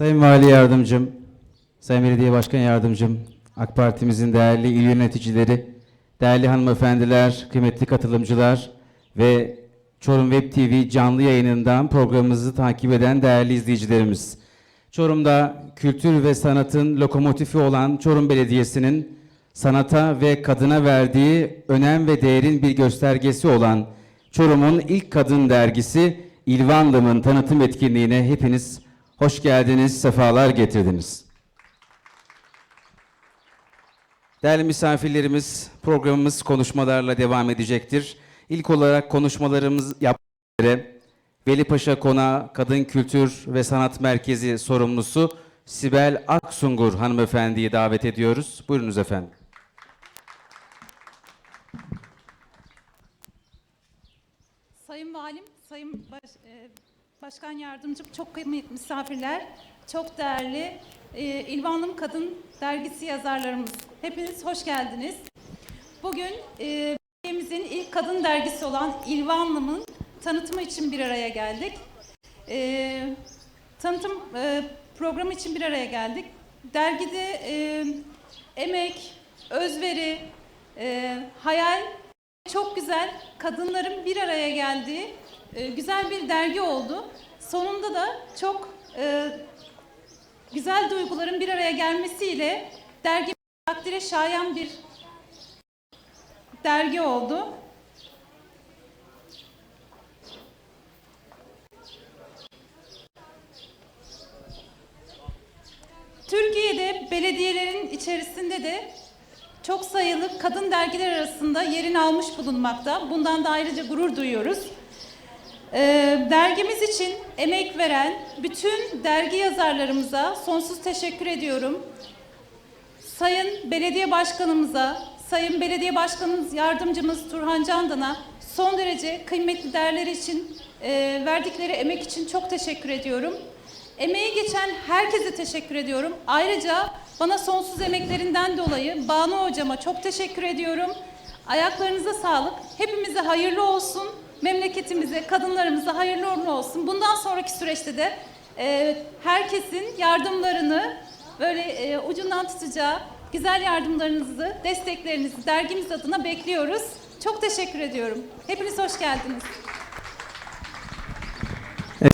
Sayın Vali Yardımcım, Sayın Belediye Başkan Yardımcım, AK Parti'mizin değerli il yöneticileri, değerli hanımefendiler, kıymetli katılımcılar ve Çorum Web TV canlı yayınından programımızı takip eden değerli izleyicilerimiz. Çorum'da kültür ve sanatın lokomotifi olan Çorum Belediyesi'nin sanata ve kadına verdiği önem ve değerin bir göstergesi olan Çorum'un ilk kadın dergisi İlvanlım'ın tanıtım etkinliğine hepiniz hoş geldiniz, sefalar getirdiniz. Değerli misafirlerimiz, programımız konuşmalarla devam edecektir. İlk olarak konuşmalarımız üzere Veli Paşa Konağı Kadın Kültür ve Sanat Merkezi sorumlusu Sibel Aksungur hanımefendiyi davet ediyoruz. Buyurunuz efendim. Sayın Valim, Sayın Baş- Başkan Yardımcım, çok kıymetli misafirler, çok değerli e, İlvanlım Kadın Dergisi yazarlarımız. Hepiniz hoş geldiniz. Bugün e, ülkemizin ilk kadın dergisi olan İlvanlım'ın tanıtımı için bir araya geldik. E, tanıtım e, programı için bir araya geldik. Dergide e, emek, özveri, e, hayal çok güzel kadınların bir araya geldiği e, güzel bir dergi oldu. Sonunda da çok e, güzel duyguların bir araya gelmesiyle dergi takdire şayan bir dergi oldu. Türkiye'de belediyelerin içerisinde de çok sayılı kadın dergiler arasında yerini almış bulunmakta. Bundan da ayrıca gurur duyuyoruz. Ee, dergimiz için emek veren bütün dergi yazarlarımıza sonsuz teşekkür ediyorum. Sayın Belediye Başkanımıza, Sayın Belediye Başkanımız Yardımcımız Turhan Candan'a son derece kıymetli değerleri için, e, verdikleri emek için çok teşekkür ediyorum. Emeği geçen herkese teşekkür ediyorum. Ayrıca bana sonsuz emeklerinden dolayı Banu Hocama çok teşekkür ediyorum. Ayaklarınıza sağlık. Hepimize hayırlı olsun. Memleketimize, kadınlarımıza hayırlı uğurlu olsun. Bundan sonraki süreçte de e, herkesin yardımlarını böyle e, ucundan tutacağı güzel yardımlarınızı, desteklerinizi dergimiz adına bekliyoruz. Çok teşekkür ediyorum. Hepiniz hoş geldiniz.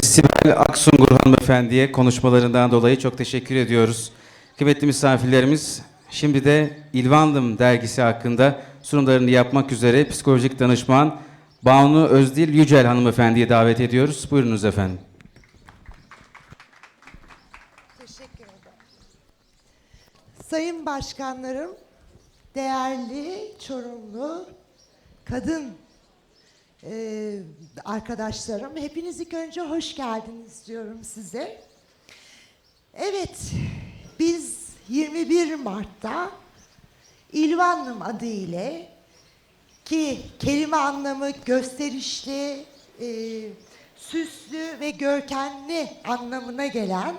Sibel Aksungur hanımefendiye konuşmalarından dolayı çok teşekkür ediyoruz. Kıymetli misafirlerimiz, şimdi de İlvanlım dergisi hakkında sunumlarını yapmak üzere psikolojik danışman Banu Özdil Yücel hanımefendiyi davet ediyoruz. Buyurunuz efendim. Teşekkür ederim. Sayın başkanlarım, değerli Çorumlu kadın e, arkadaşlarım, hepiniz ilk önce hoş geldiniz diyorum size. Evet, biz 21 Mart'ta İlvanlım adı ile ki kelime anlamı gösterişli, e, süslü ve görkemli anlamına gelen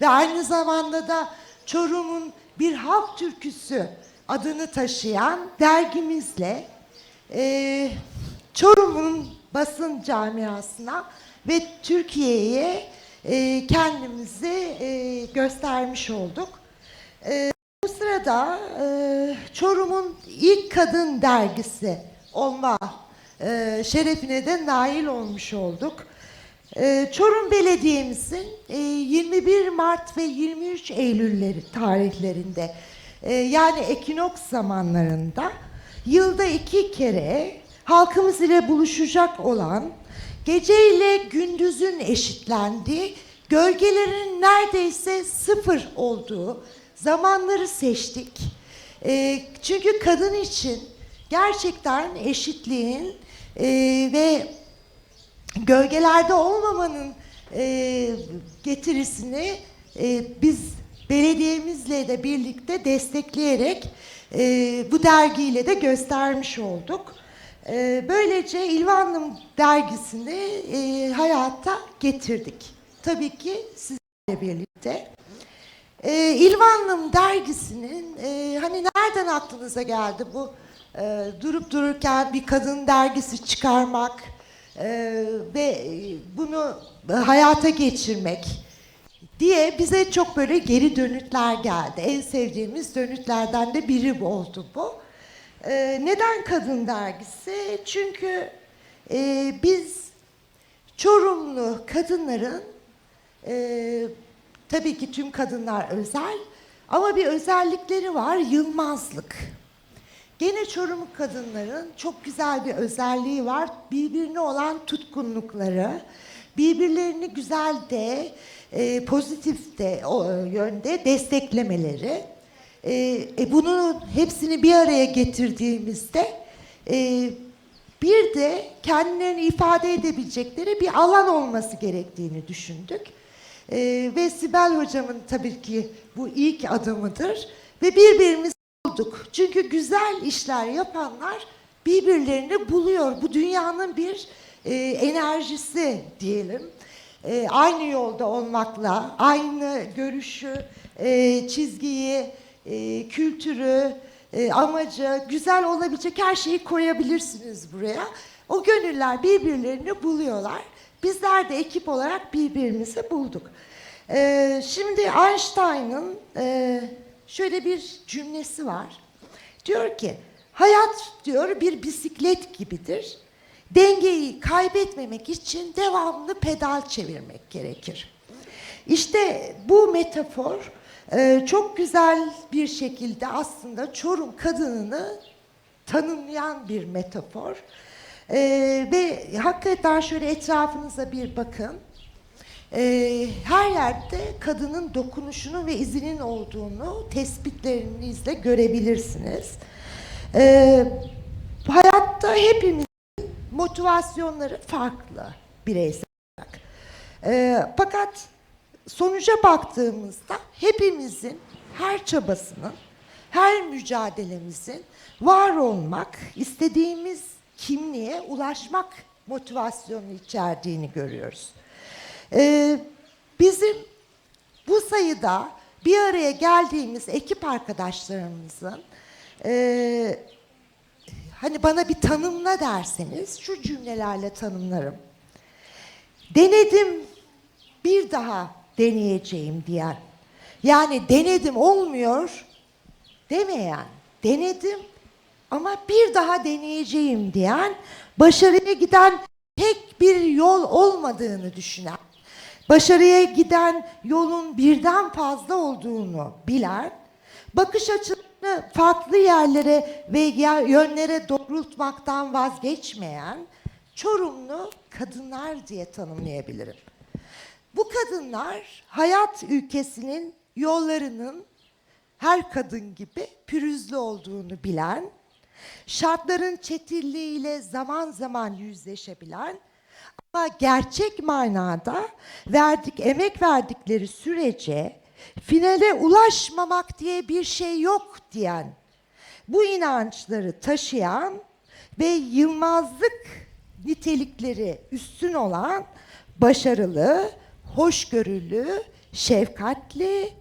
ve aynı zamanda da Çorum'un bir halk türküsü adını taşıyan dergimizle e, Çorum'un basın camiasına ve Türkiye'ye e, kendimizi e, göstermiş olduk. E, bu sırada e, Çorum'un ilk kadın dergisi olma e, şerefine de nail olmuş olduk. E, Çorum Belediye'mizin e, 21 Mart ve 23 Eylülleri tarihlerinde e, yani ekinoks zamanlarında yılda iki kere halkımız ile buluşacak olan gece ile gündüzün eşitlendiği, gölgelerin neredeyse sıfır olduğu zamanları seçtik. E, çünkü kadın için gerçekten eşitliğin e, ve gölgelerde olmamanın e, getirisini e, biz belediyemizle de birlikte destekleyerek e, bu dergiyle de göstermiş olduk. E, böylece İlvanlım dergisini e, hayata getirdik. Tabii ki sizlerle birlikte. E, İlvanlım dergisinin e, hani nereden aklınıza geldi bu e, durup dururken bir kadın dergisi çıkarmak e, ve e, bunu hayata geçirmek diye bize çok böyle geri dönütler geldi. En sevdiğimiz dönütlerden de biri oldu bu. Ee, neden kadın dergisi? Çünkü e, biz Çorumlu kadınların e, tabii ki tüm kadınlar özel ama bir özellikleri var yılmazlık. Gene Çorumlu kadınların çok güzel bir özelliği var. Birbirine olan tutkunlukları, birbirlerini güzel de, e, pozitif de o yönde desteklemeleri. E, e, bunun hepsini bir araya getirdiğimizde e, bir de kendilerini ifade edebilecekleri bir alan olması gerektiğini düşündük. Ee, ve Sibel hocamın tabii ki bu ilk adımıdır. Ve birbirimizi bulduk. Çünkü güzel işler yapanlar birbirlerini buluyor. Bu dünyanın bir e, enerjisi diyelim. E, aynı yolda olmakla, aynı görüşü, e, çizgiyi, e, kültürü, e, amacı, güzel olabilecek her şeyi koyabilirsiniz buraya. O gönüller birbirlerini buluyorlar. Bizler de ekip olarak birbirimizi bulduk. E, şimdi Einstein'ın e, şöyle bir cümlesi var. Diyor ki, hayat diyor bir bisiklet gibidir. Dengeyi kaybetmemek için devamlı pedal çevirmek gerekir. İşte bu metafor e, çok güzel bir şekilde aslında Çorum kadınını tanımlayan bir metafor. E, ve hakikaten şöyle etrafınıza bir bakın. E, her yerde kadının dokunuşunun ve izinin olduğunu tespitlerinizle görebilirsiniz. E, hayatta hepimizin motivasyonları farklı bireysel olarak. E, fakat sonuca baktığımızda hepimizin her çabasının, her mücadelemizin var olmak, istediğimiz kimliğe ulaşmak motivasyonu içerdiğini görüyoruz. Ee, bizim bu sayıda bir araya geldiğimiz ekip arkadaşlarımızın e, hani bana bir tanımla derseniz şu cümlelerle tanımlarım. Denedim bir daha deneyeceğim diyen. Yani denedim olmuyor demeyen. Denedim ama bir daha deneyeceğim diyen, başarıya giden tek bir yol olmadığını düşünen, başarıya giden yolun birden fazla olduğunu bilen, bakış açılarını farklı yerlere ve yönlere doğrultmaktan vazgeçmeyen Çorumlu kadınlar diye tanımlayabilirim. Bu kadınlar hayat ülkesinin yollarının her kadın gibi pürüzlü olduğunu bilen, şartların çetinliğiyle zaman zaman yüzleşebilen gerçek manada verdik emek verdikleri sürece finale ulaşmamak diye bir şey yok diyen bu inançları taşıyan ve yılmazlık nitelikleri üstün olan başarılı, hoşgörülü, şefkatli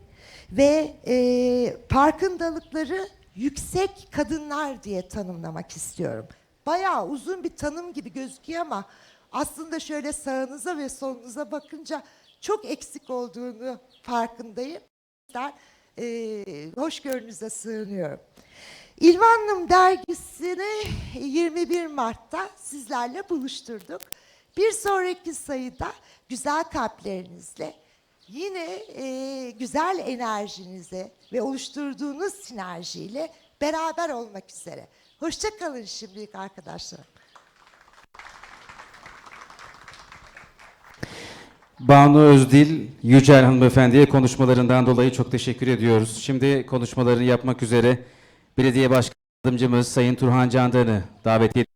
ve e, farkındalıkları yüksek kadınlar diye tanımlamak istiyorum. Bayağı uzun bir tanım gibi gözüküyor ama aslında şöyle sağınıza ve solunuza bakınca çok eksik olduğunu farkındayım. Ben e, hoşgörünüze sığınıyorum. İlvanlım dergisini 21 Mart'ta sizlerle buluşturduk. Bir sonraki sayıda güzel kalplerinizle yine e, güzel enerjinize ve oluşturduğunuz sinerjiyle beraber olmak üzere. Hoşçakalın şimdilik arkadaşlar. Banu Özdil Yücel Hanımefendi'ye konuşmalarından dolayı çok teşekkür ediyoruz. Şimdi konuşmalarını yapmak üzere Belediye Başkan Yardımcımız Sayın Turhan Candan'ı davet ediyoruz.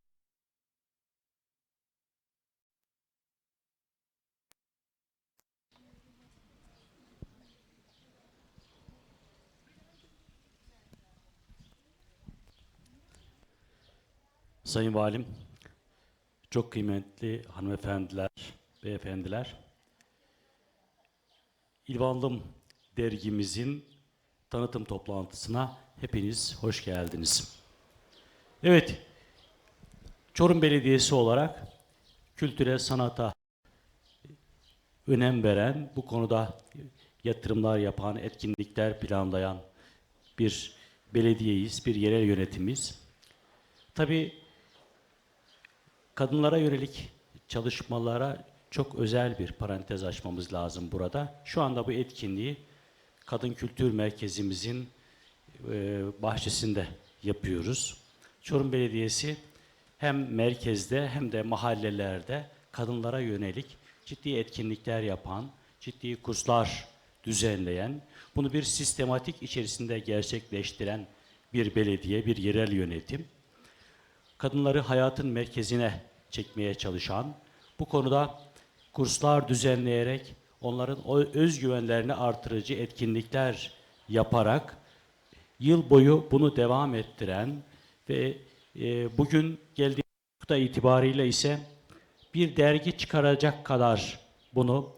Sayın Valim, çok kıymetli hanımefendiler, beyefendiler, İlvanlım dergimizin tanıtım toplantısına hepiniz hoş geldiniz. Evet, Çorum Belediyesi olarak kültüre, sanata önem veren, bu konuda yatırımlar yapan, etkinlikler planlayan bir belediyeyiz, bir yerel yönetimiz. Tabii kadınlara yönelik çalışmalara çok özel bir parantez açmamız lazım burada. Şu anda bu etkinliği Kadın Kültür Merkezimizin e, bahçesinde yapıyoruz. Çorum Belediyesi hem merkezde hem de mahallelerde kadınlara yönelik ciddi etkinlikler yapan, ciddi kurslar düzenleyen, bunu bir sistematik içerisinde gerçekleştiren bir belediye, bir yerel yönetim kadınları hayatın merkezine çekmeye çalışan, bu konuda kurslar düzenleyerek onların özgüvenlerini artırıcı etkinlikler yaparak yıl boyu bunu devam ettiren ve e, bugün geldiği nokta itibariyle ise bir dergi çıkaracak kadar bunu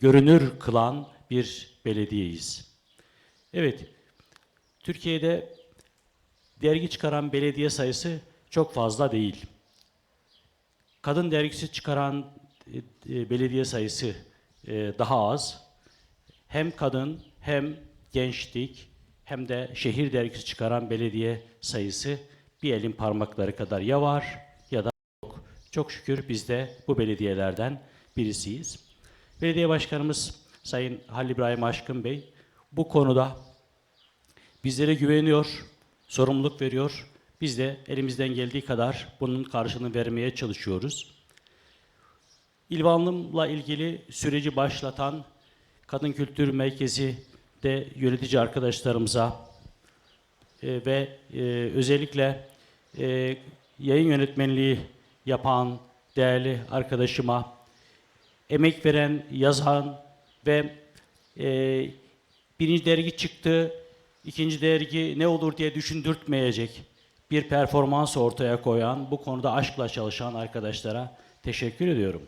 görünür kılan bir belediyeyiz. Evet, Türkiye'de dergi çıkaran belediye sayısı çok fazla değil. Kadın dergisi çıkaran belediye sayısı e, daha az. Hem kadın hem gençlik hem de şehir dergisi çıkaran belediye sayısı bir elin parmakları kadar ya var ya da yok. Çok şükür biz de bu belediyelerden birisiyiz. Belediye Başkanımız Sayın Halil İbrahim Aşkın Bey bu konuda bizlere güveniyor, sorumluluk veriyor. Biz de elimizden geldiği kadar bunun karşılığını vermeye çalışıyoruz. İlvanlımla ilgili süreci başlatan Kadın Kültür Merkezi de yönetici arkadaşlarımıza e, ve e, özellikle e, yayın yönetmenliği yapan değerli arkadaşıma, emek veren, yazan ve e, birinci dergi çıktı, ikinci dergi ne olur diye düşündürtmeyecek bir performans ortaya koyan, bu konuda aşkla çalışan arkadaşlara teşekkür ediyorum.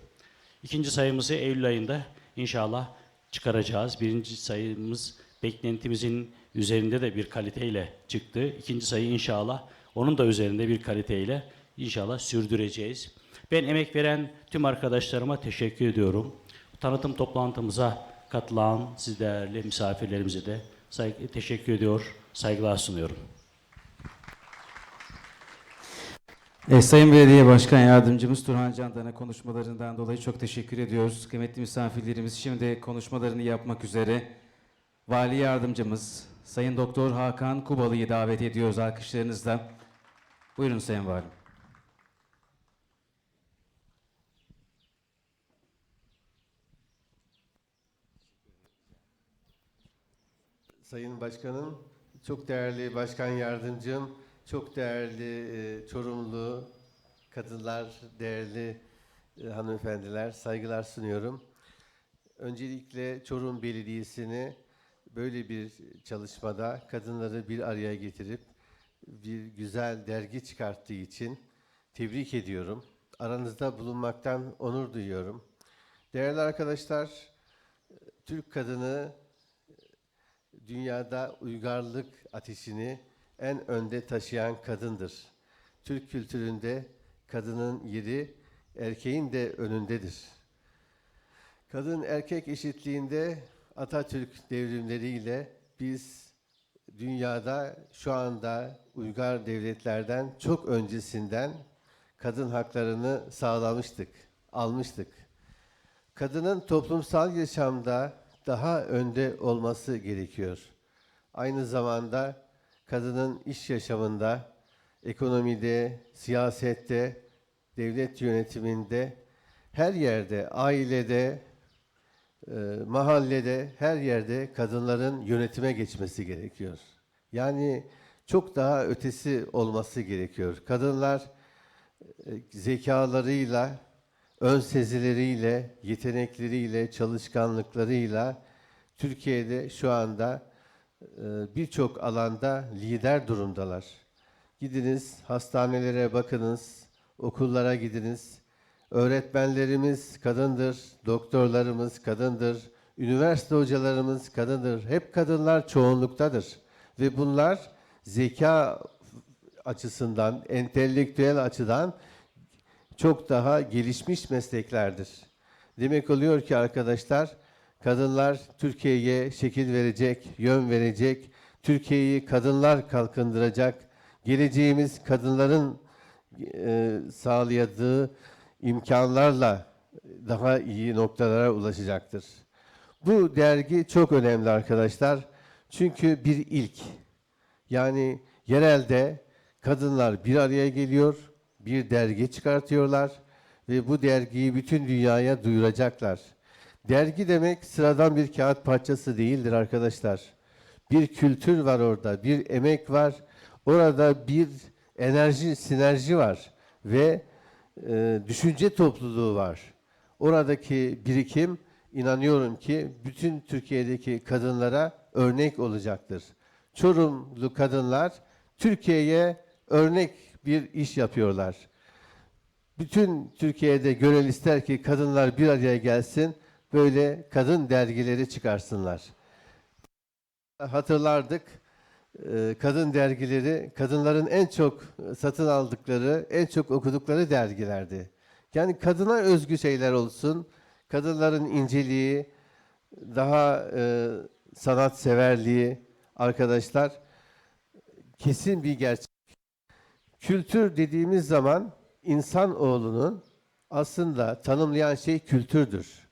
İkinci sayımızı Eylül ayında inşallah çıkaracağız. Birinci sayımız beklentimizin üzerinde de bir kaliteyle çıktı. İkinci sayı inşallah onun da üzerinde bir kaliteyle inşallah sürdüreceğiz. Ben emek veren tüm arkadaşlarıma teşekkür ediyorum. Tanıtım toplantımıza katılan siz değerli misafirlerimize de saygı, teşekkür ediyor, saygılar sunuyorum. E, Sayın Belediye Başkan Yardımcımız Turhan Candan'a konuşmalarından dolayı çok teşekkür ediyoruz. Kıymetli misafirlerimiz şimdi konuşmalarını yapmak üzere Vali Yardımcımız Sayın Doktor Hakan Kubalı'yı davet ediyoruz alkışlarınızla. Buyurun Sayın Valim. Sayın Başkanım, çok değerli Başkan Yardımcım, çok değerli e, Çorumlu kadınlar, değerli e, hanımefendiler, saygılar sunuyorum. Öncelikle Çorum Belediyesi'ni böyle bir çalışmada kadınları bir araya getirip bir güzel dergi çıkarttığı için tebrik ediyorum. Aranızda bulunmaktan onur duyuyorum. Değerli arkadaşlar, Türk kadını dünyada uygarlık ateşini en önde taşıyan kadındır. Türk kültüründe kadının yeri erkeğin de önündedir. Kadın erkek eşitliğinde Atatürk devrimleriyle biz dünyada şu anda uygar devletlerden çok öncesinden kadın haklarını sağlamıştık, almıştık. Kadının toplumsal yaşamda daha önde olması gerekiyor. Aynı zamanda kadının iş yaşamında, ekonomide, siyasette, devlet yönetiminde, her yerde, ailede, e, mahallede, her yerde kadınların yönetime geçmesi gerekiyor. Yani çok daha ötesi olması gerekiyor. Kadınlar e, zekalarıyla, ön sezileriyle, yetenekleriyle, çalışkanlıklarıyla Türkiye'de şu anda birçok alanda lider durumdalar. Gidiniz, hastanelere bakınız, okullara gidiniz. Öğretmenlerimiz kadındır, doktorlarımız kadındır, üniversite hocalarımız kadındır. Hep kadınlar çoğunluktadır. Ve bunlar zeka açısından, entelektüel açıdan çok daha gelişmiş mesleklerdir. Demek oluyor ki arkadaşlar Kadınlar Türkiye'ye şekil verecek, yön verecek, Türkiye'yi kadınlar kalkındıracak, geleceğimiz kadınların e, sağlayadığı imkanlarla daha iyi noktalara ulaşacaktır. Bu dergi çok önemli arkadaşlar. Çünkü bir ilk. Yani yerelde kadınlar bir araya geliyor, bir dergi çıkartıyorlar ve bu dergiyi bütün dünyaya duyuracaklar. Dergi demek sıradan bir kağıt parçası değildir arkadaşlar. Bir kültür var orada, bir emek var. Orada bir enerji, sinerji var ve e, düşünce topluluğu var. Oradaki birikim inanıyorum ki bütün Türkiye'deki kadınlara örnek olacaktır. Çorumlu kadınlar Türkiye'ye örnek bir iş yapıyorlar. Bütün Türkiye'de gönül ister ki kadınlar bir araya gelsin, böyle kadın dergileri çıkarsınlar. Hatırlardık, e, kadın dergileri kadınların en çok satın aldıkları, en çok okudukları dergilerdi. Yani kadına özgü şeyler olsun, kadınların inceliği, daha e, sanatseverliği arkadaşlar kesin bir gerçek. Kültür dediğimiz zaman insan oğlunun aslında tanımlayan şey kültürdür.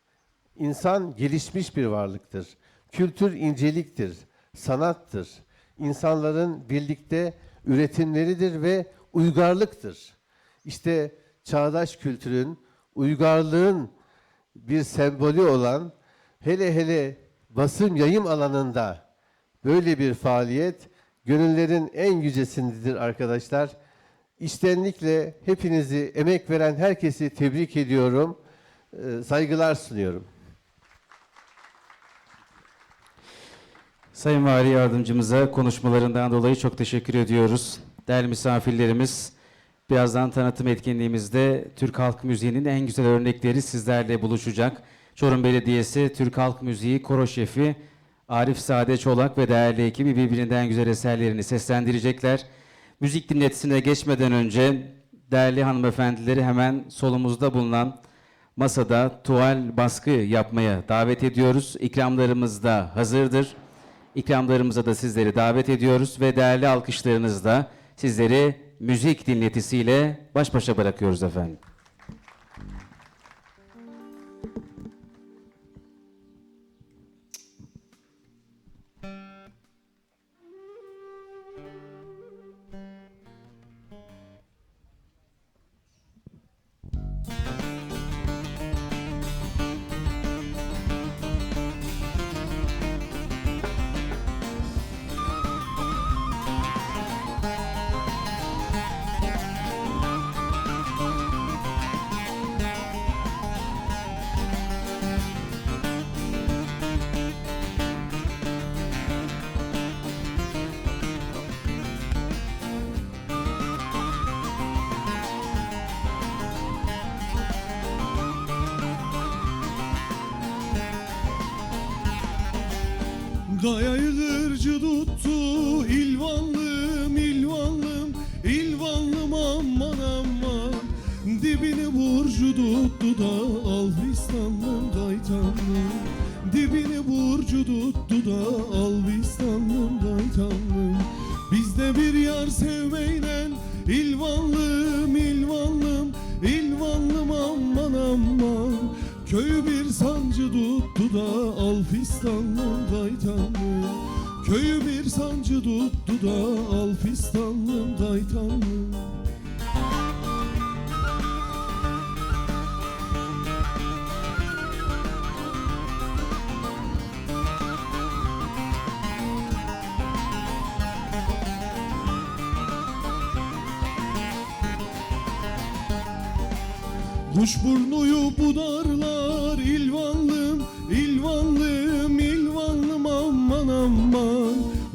İnsan gelişmiş bir varlıktır. Kültür inceliktir, sanattır. İnsanların birlikte üretimleridir ve uygarlıktır. İşte çağdaş kültürün, uygarlığın bir sembolü olan hele hele basım yayım alanında böyle bir faaliyet gönüllerin en yücesindedir arkadaşlar. İçtenlikle hepinizi emek veren herkesi tebrik ediyorum. Ee, saygılar sunuyorum. Sayın Vali Yardımcımıza konuşmalarından dolayı çok teşekkür ediyoruz. Değerli misafirlerimiz, birazdan tanıtım etkinliğimizde Türk Halk Müziği'nin en güzel örnekleri sizlerle buluşacak. Çorum Belediyesi Türk Halk Müziği Koro Şefi Arif Sade Çolak ve değerli ekibi birbirinden güzel eserlerini seslendirecekler. Müzik dinletisine geçmeden önce değerli hanımefendileri hemen solumuzda bulunan masada tuval baskı yapmaya davet ediyoruz. İkramlarımız da hazırdır. İkramlarımıza da sizleri davet ediyoruz ve değerli alkışlarınızla sizleri müzik dinletisiyle baş başa bırakıyoruz efendim. Gayayı hırcı tuttu ilvanlım ilvanlım ilvanlım aman aman. Dibini burcu tuttu da al fistanlım gaytanlım Dibini burcu tuttu da al fistanlım gaytanlım Bizde bir yar sevmeyle ilvanlım ilvanlım ilvanlım aman aman. Köyü bir sancı tuttu da al fistanlım gaytanlım Köyü bir sancı tuttu da al fistanlım gaytanlım Kuş burnuyu budarlar ilvanlım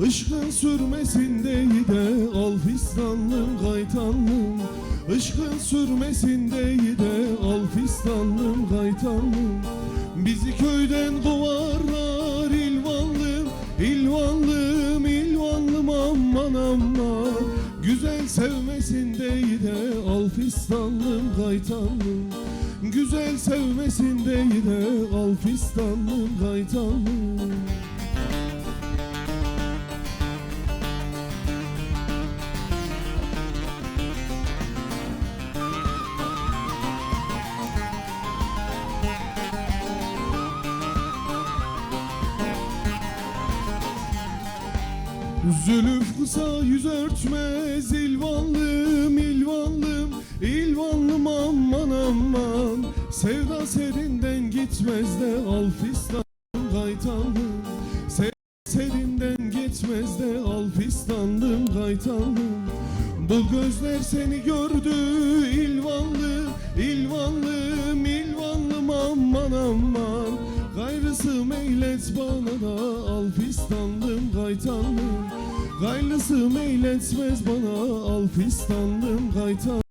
Işkın sürmesindeydi de al fistanlım Işkın sürmesindeydi de al Bizi köyden kovarlar ilvanlım ilvanlım ilvanlım aman aman. Güzel sevmesindeydi de al Güzel sevmesindeydi de al geçmez de al fistandım kaytandım. Serinden geçmez de al fistandım kaytandım. Bu gözler seni gördü ilvanlı ilvanlı milvanlım aman aman. Gayrısı meylet bana da al fistandım kaytandım. Gayrısı meyletmez bana al fistandım kaytandım.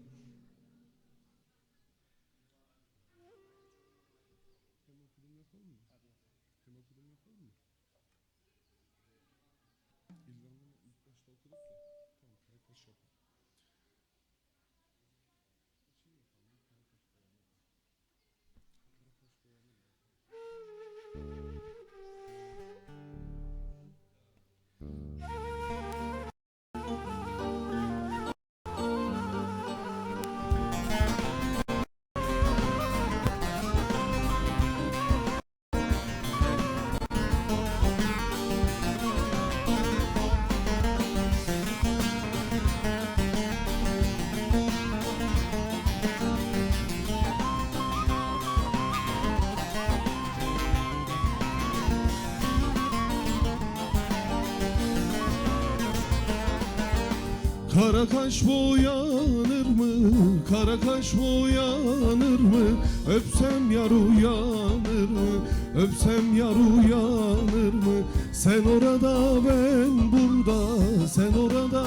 Kara kaş boyanır mı? Kara kaş boyanır mı? Öpsem yar uyanır mı? Öpsem yar uyanır mı? Sen orada ben burada Sen orada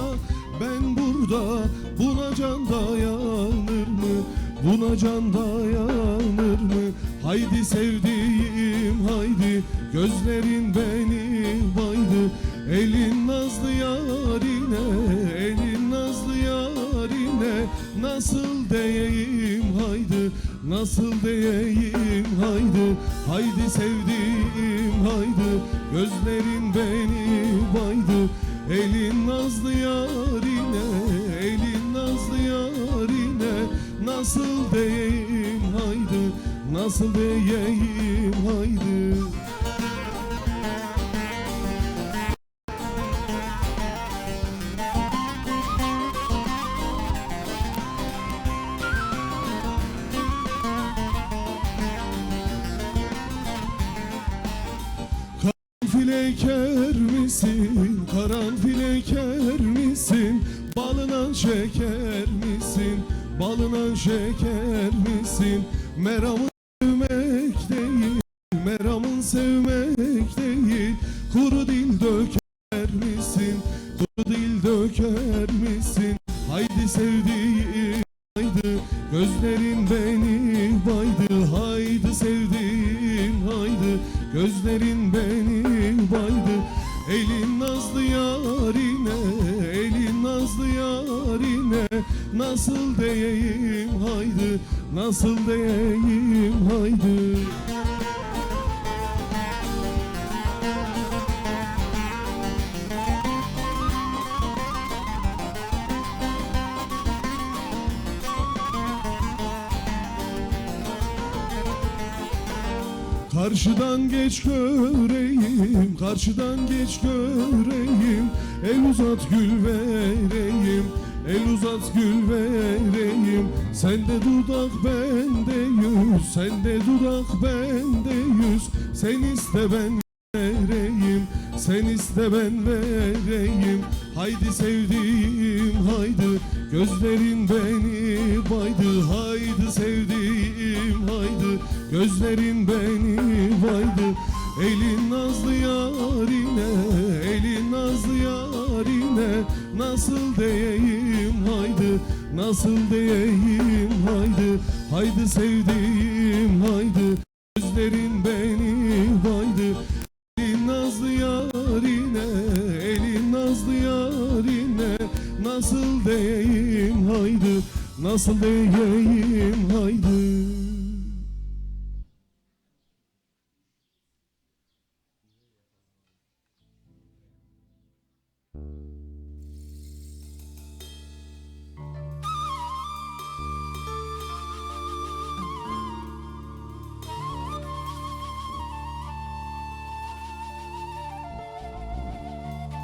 ben burada Buna can dayanır mı? Buna can dayanır mı? Haydi sevdiğim haydi Gözlerin beni baydı Elin nazlı yarine Elin Nasıl diyeyim haydi Nasıl diyeyim haydi Haydi sevdiğim haydi Gözlerin beni baydı. Elin nazlı yarine Elin nazlı yarine Nasıl diyeyim haydi Nasıl diyeyim haydi Meramın sevmek değil, meramın sevmek değil. Kuru dil döker misin? Kuru dil döker misin? Haydi sevdiğim haydi Gözlerin beni baydı Haydi sevdiğim haydi Gözlerin beni baydı Elin nazlı yarine Elin nazlı yarine Nasıl diyeyim haydi Nasıl diyeyim haydi. Karşıdan geç göreyim, karşıdan geç göreyim. El uzat gül vereyim, el uzat gül vereyim Sende dudak bende yüz, sende dudak bende yüz. Sen iste ben vereyim, sen iste ben vereyim. Haydi sevdiğim haydi, gözlerin beni baydı. Haydi sevdiğim haydi, gözlerin beni baydı. Elin nazlı yarine, elin nazlı yarine Nasıl diyeyim haydi, nasıl diyeyim haydi. Haydi sevdiğim haydi, gözlerin beni baydı Elin nazlı yarine, elin nazlı yarine. Nasıl diyeyim haydi, nasıl diyeyim haydi